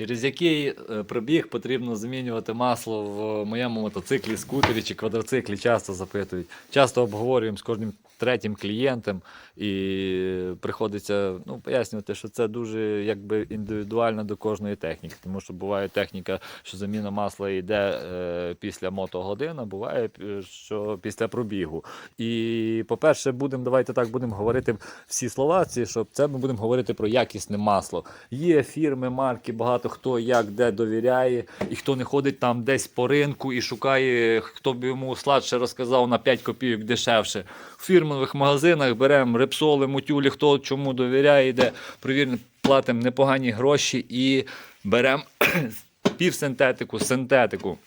Через який е, пробіг потрібно змінювати масло в моєму мотоциклі, скутері чи квадроциклі, часто запитують. Часто обговорюємо з кожним третім клієнтом і приходиться ну, пояснювати, що це дуже якби індивідуально до кожної техніки. Тому що буває техніка, що заміна масла йде е, після мотогодин, а буває, що після пробігу. І, по-перше, будемо, давайте так будемо говорити всі слова, ці, що це ми будемо говорити про якісне масло. Є фірми, марки, багато хто як де довіряє, і хто не ходить там десь по ринку і шукає, хто б йому сладше розказав на 5 копійок дешевше. В фірмових магазинах беремо репсоли, мутюлі, хто чому довіряє, йде, провірно, платимо непогані гроші і беремо півсинтетику, синтетику.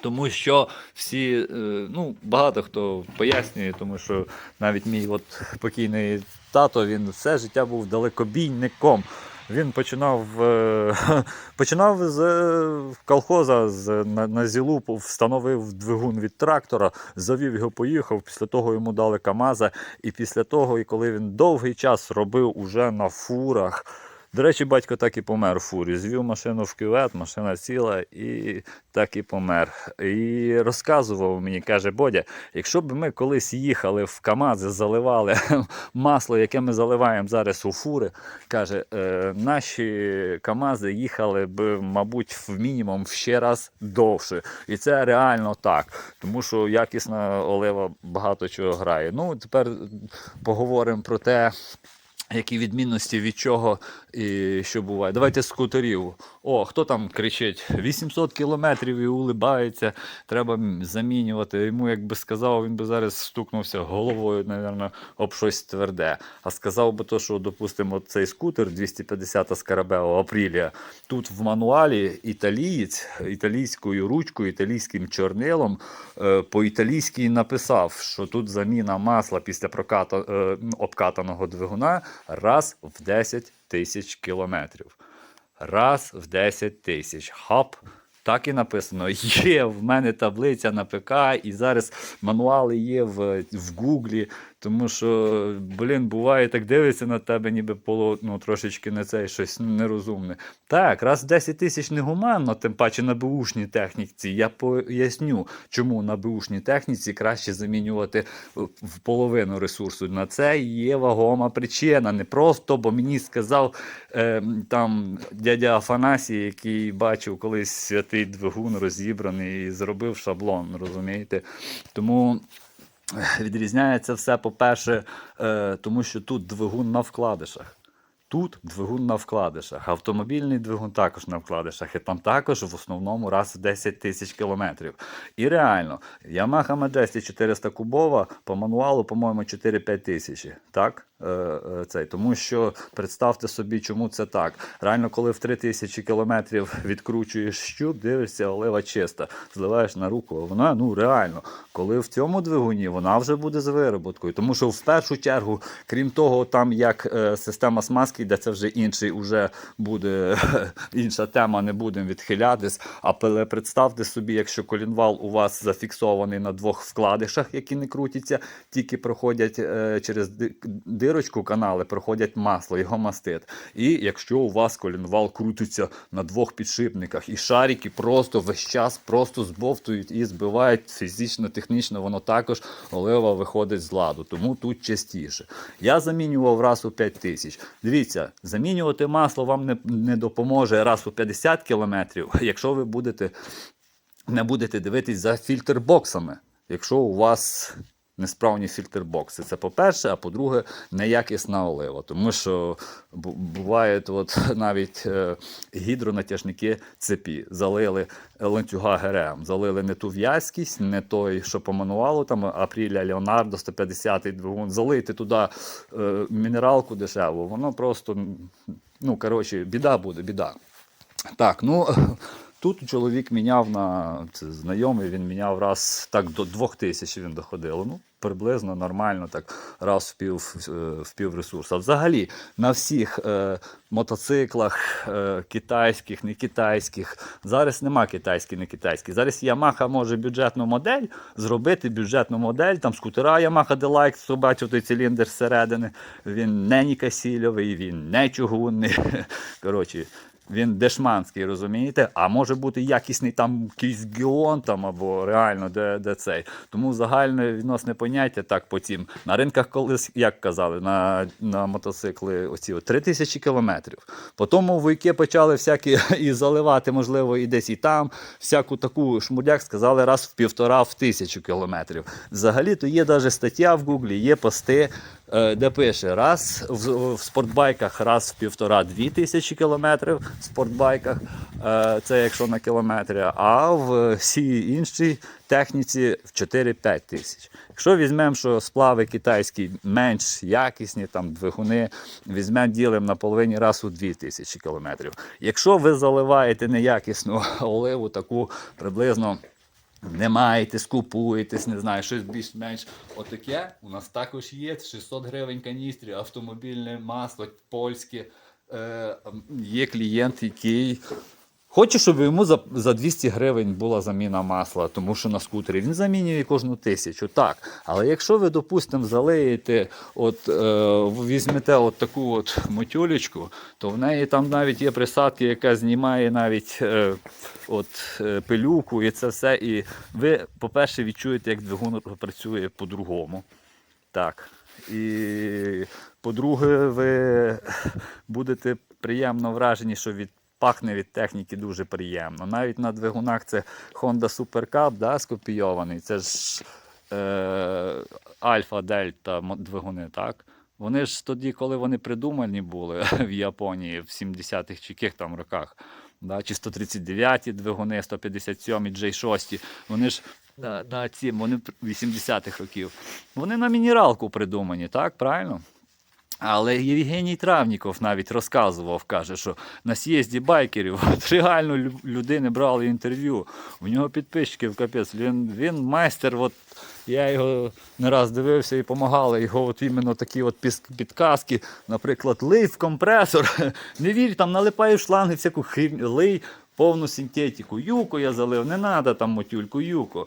Тому що всі, е, ну, багато хто пояснює, тому що навіть мій от покійний тато, він все життя був далекобійником. Він починав, е, починав з е, колхоза з, на, на зілу, встановив двигун від трактора, завів його, поїхав. Після того йому дали КАМАЗа. І після того, і коли він довгий час робив уже на фурах. До речі, батько так і помер в фурі. Звів машину в кювет, машина ціла і так і помер. І розказував мені, каже, Бодя, якщо б ми колись їхали в КАМАЗи, заливали масло, яке ми заливаємо зараз у фури, каже, е, наші КАМАЗи їхали б, мабуть, в мінімум ще раз довше. І це реально так. Тому що якісна олива багато чого грає. Ну, тепер поговоримо про те. Які відмінності від чого і що буває? Давайте з скутерів. О, хто там кричить? 800 кілометрів і улибається, треба замінювати. Йому, якби сказав, він би зараз стукнувся головою, напевно, об щось тверде. А сказав би то, що, допустимо, цей скутер 250 Скарабео Апрілія. Тут в мануалі італієць італійською ручкою, італійським чорнилом е, по-італійськи написав, що тут заміна масла після проката, е, обкатаного двигуна раз в 10 тисяч кілометрів. Раз в 10 тисяч. Хап. Так і написано. Є в мене таблиця на ПК, і зараз мануали є в, в Гуглі. Тому що, блін, буває, так дивиться на тебе, ніби поло, ну, трошечки не це щось нерозумне. Так, раз 10 тисяч негуманно, тим паче на бушній техніці. Я поясню, чому на бушній техніці краще замінювати в половину ресурсу. На це є вагома причина. Не просто, бо мені сказав е, там дядя Афанасій, який бачив колись святий двигун розібраний і зробив шаблон, розумієте? Тому. Відрізняється все, по-перше, е, тому що тут двигун на вкладишах. Тут двигун на вкладишах. Автомобільний двигун також на вкладишах. І там також в основному раз в 10 тисяч кілометрів. І реально, Yamaha Majesty 400 кубова по мануалу, по-моєму, 4-5 тисячі. Так? Е, е, цей. Тому що представте собі, чому це так. Реально, коли в 3 тисячі кілометрів відкручуєш щуп, дивишся, олива чиста, зливаєш на руку, вона ну реально, коли в цьому двигуні вона вже буде з вироботкою. Тому що в першу чергу, крім того, там як е, система смазки, де це вже інший уже буде інша тема, не будемо відхилятись. А пе- представте собі, якщо колінвал у вас зафіксований на двох вкладишах, які не крутяться, тільки проходять е, через дирочку канали, проходять масло, його мастит. І якщо у вас колінвал крутиться на двох підшипниках, і шарики просто весь час просто збовтують і збивають фізично, технічно, воно також олива виходить з ладу. Тому тут частіше. Я замінював раз у 5 тисяч. Дивіться, замінювати масло вам не, не допоможе раз у 50 кілометрів, якщо ви будете не будете дивитись за фільтрбоксами, якщо у вас несправні фільтрбокси. Це по-перше, а по-друге, неякісна олива. Тому що бувають от навіть е, гідронатяжники цепі, залили ланцюга ГРМ, залили не ту в'язкість, не той, що по мануалу, там Апріля Леонардо 150 двигун, залити туди е, мінералку дешеву, воно просто, ну, коротше, біда буде, біда. Так, ну тут чоловік міняв на це знайомий, він міняв раз так до двох тисяч він доходило. Ну, приблизно нормально, так раз в пів, е, в пів ресурсу. Взагалі на всіх е, мотоциклах е, китайських, не китайських, зараз нема китайських, не китайських. Зараз Yamaha може бюджетну модель зробити бюджетну модель, там скутера Yamaha Delight, то бачив той циліндр зсередини. Він не нікасільовий, він не чугунний. Коротше, Він дешманський, розумієте? А може бути якісний там якийсь геон там або реально де, де цей. Тому загальне відносне поняття так по цим. На ринках колись, як казали, на, на мотоцикли оці от 3 тисячі кілометрів. Потім вуйки почали всякі і заливати, можливо, і десь і там. Всяку таку шмурдяк сказали раз в півтора в тисячу кілометрів. Взагалі, то є навіть стаття в Гуглі, є пости, де пише раз в, в спортбайках раз в півтора-дві тисячі кілометрів в спортбайках, е, це якщо на кілометрі, а в всій іншій техніці в 4-5 тисяч. Якщо візьмемо, що сплави китайські менш якісні, там двигуни, візьмемо ділимо на половині раз у 2 тисячі кілометрів. Якщо ви заливаєте неякісну оливу, таку приблизно не маєте, скупуєтесь, не знаю, щось більш-менш отаке. У нас також є 600 гривень каністрі, автомобільне масло польське. Е, є клієнт, який хоче, щоб йому за, за 200 гривень була заміна масла, тому що на скутері він замінює кожну тисячу. Так. Але якщо ви, допустимо, залиєте, от, е, візьмете от таку от мотюлечку, то в неї там навіть є присадки, яка знімає навіть е, от, е, пилюку і це все. І ви, по-перше, відчуєте, як двигун працює по-другому. Так. І по-друге, ви будете приємно вражені, що від. Пахне від техніки дуже приємно. Навіть на двигунах це Honda Super Cup, да, скопійований. Це ж е, Альфа Дельта двигуни, так? Вони ж тоді, коли вони придумані були в Японії в 70-х чи яких там роках, да, чи 139-ті двигуни, 157 J6, вони ж на, на ці, вони 80-х років. Вони на мінералку придумані, так, правильно? Але Євгеній Травніков навіть розказував, каже, що на з'їзді байкерів от реально людини брали інтерв'ю. У нього підписчиків капець. Він, він майстер. От, я його не раз дивився і допомагали його от іменно такі от підказки. Наприклад, лий в компресор. Не вірь, там налипаєш шланги, всяку хрінь, лий повну синтетику. Юко я залив, не треба там мотюльку, юко.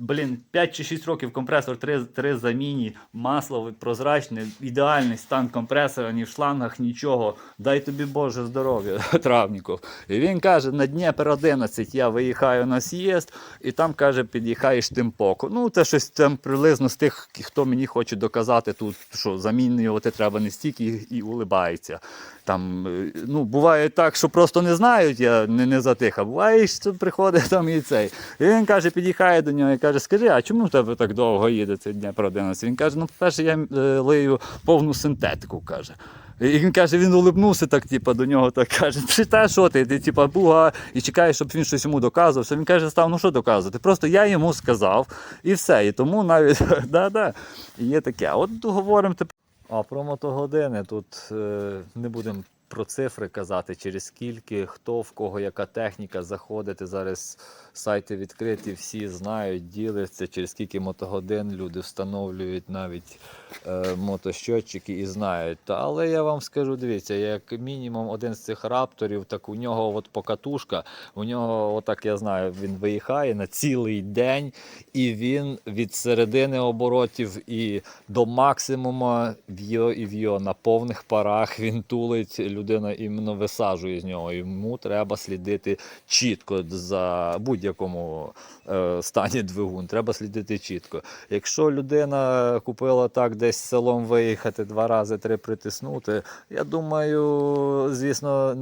Блін, 5 чи 6 років компресор, 3, 3 заміні, масло прозрачне, ідеальний стан компресора, ні в шлангах, нічого. Дай тобі Боже здоров'я, Травніков. І він каже, на Дніпр 11 я виїхаю на з'їзд, і там каже, під'їхаєш тимпоко. Ну, це щось там приблизно з тих, хто мені хоче доказати тут, що замінювати треба не стільки і, і улибається. Там, е, ну, буває так, що просто не знають, я не, не за тих, а буває, що приходить там і цей. І він каже, під'їхає до нього скажи, а чому в тебе так довго їде цей Дніпро 11? Він каже, ну, по-перше, я е, лию повну синтетику, каже. І він каже, він улибнувся так, типу, до нього так каже, та що ти, ти типу, буга, і чекаєш, щоб він щось йому доказував. Що він каже, став, ну що доказувати? Просто я йому сказав, і все. І тому навіть да-да, є таке. От говоримо тепер. А про мотогодини тут е, не будемо про цифри казати, через скільки, хто в кого яка техніка заходити. Зараз сайти відкриті, всі знають, діляться, через скільки мотогодин люди встановлюють навіть е, мотощотчики і знають. Та, але я вам скажу, дивіться, як мінімум один з цих рапторів, так у нього от покатушка, у нього, отак я знаю, він виїхає на цілий день, і він від середини оборотів і до максимуму в'йо і в'йо на повних парах він тулить, людина іменно висаджує з нього. Йому треба слідити чітко за будь-якому е, стані двигун. Треба слідити чітко. Якщо людина купила так десь селом виїхати два рази, три притиснути, я думаю, звісно,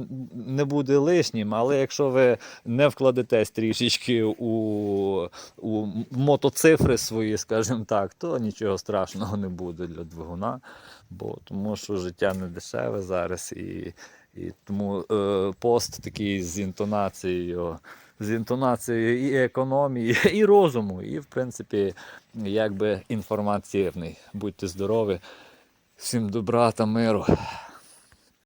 не буде лишнім, але якщо ви не вкладетесь трішечки у, у мотоцифри свої, скажімо так, то нічого страшного не буде для двигуна, бо тому що життя не дешеве зараз і. Тому е, пост такий з інтонацією, з інтонацією і економії, і розуму, і, в принципі, якби інформативний. Будьте здорові, всім добра та миру.